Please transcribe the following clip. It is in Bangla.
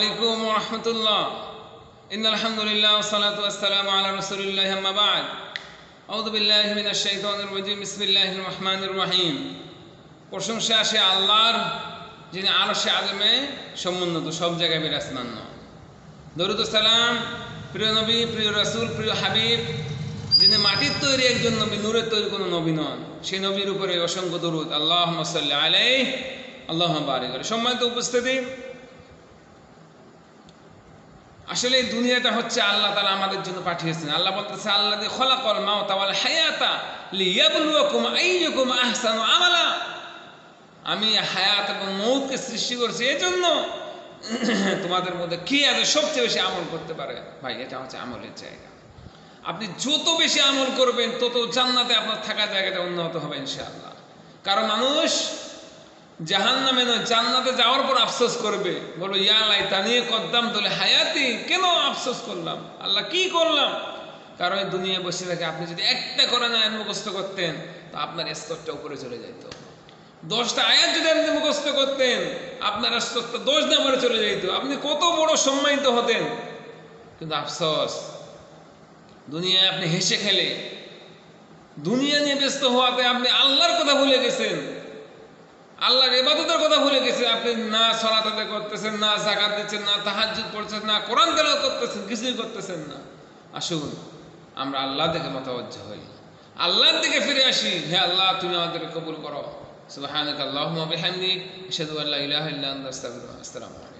আলাইকুম রহমতুল্লাহ ইন আলহামদুলিল্লাহ সালাত আসসালাম আলা রসুলিল্লাহ আহমাবাদ আউদুবিল্লাহ রজিম। ইসমিল্লাহ রহমানুর রহিম। প্রশংসা আসে আল্লাহর, যিনি আরও সে আলমে সমুন্নত সব জায়গায় বিরাজমান্য দরুদ সালাম, প্রিয় নবী, প্রিয় রসুল, প্রিয় হাবিব, যিনি মাটির তৈরি একজন নবী, নূরের তৈরি কোনো নবী নন সেই নবীর উপরে অসংখ্য দরুদ। আল্লাহ মসল্লা আলাই আল্লাহ সম্মানিত উপস্থিতি আসলে এই দুনিয়াটা হচ্ছে আল্লাহ তালা আমাদের জন্য পাঠিয়েছেন। আল্লাহ বলতেছে আল্লাহ দিয়ে মাওতা ওয়াল হায়াতা লিয়াবলুয়াকুম আইয়ুকুম আহসানু আমালা। আমি হায়াত এবং মৌতকে সৃষ্টি করছি এই জন্য তোমাদের মধ্যে কে আছে সবচেয়ে বেশি আমল করতে পারে? ভাই, এটা হচ্ছে আমলের জায়গা। আপনি যত বেশি আমল করবেন, তত জান্নাতে আপনার থাকা জায়গাটা উন্নত হবে ইনশাআল্লাহ। কারণ মানুষ জাহান নামে নয় জান্নাতে যাওয়ার পর আফসোস করবে। বলো ইয়ালাই তা নিয়ে কদ্দাম তোলে হায়াতি, কেন আফসোস করলাম? আল্লাহ কি করলাম? কারণ এই দুনিয়ায় বসে থাকে আপনি যদি একটা করে না মুখস্থ করতেন, তো আপনার স্তরটা উপরে চলে যেত দশটা আয়াত যদি আপনি মুখস্থ করতেন, আপনার স্তরটা দশ নাম্বারে চলে যেত আপনি কত বড় সম্মানিত হতেন। কিন্তু আফসোস, দুনিয়ায় আপনি হেসে খেলে, দুনিয়া নিয়ে ব্যস্ত হওয়াতে আপনি আল্লাহর কথা ভুলে গেছেন। আল্লাহর এবাদতের কথা ভুলে গেছে আপনি না সলাতে করতেছেন, না জাকাত দিচ্ছেন, না তাহাজ পড়ছেন, না কোরআন তেল করতেছেন, কিছুই করতেছেন না। আসুন, আমরা আল্লাহ থেকে মতাবজ্জ হই। আল্লাহর দিকে ফিরে আসি, হে আল্লাহ, তুমি আমাদের কবুল করো। সুবাহ আল্লাহ বিহামদিক, আশহাদু আল্লাহ ইলাহ ওয়া আস্তাগফিরুক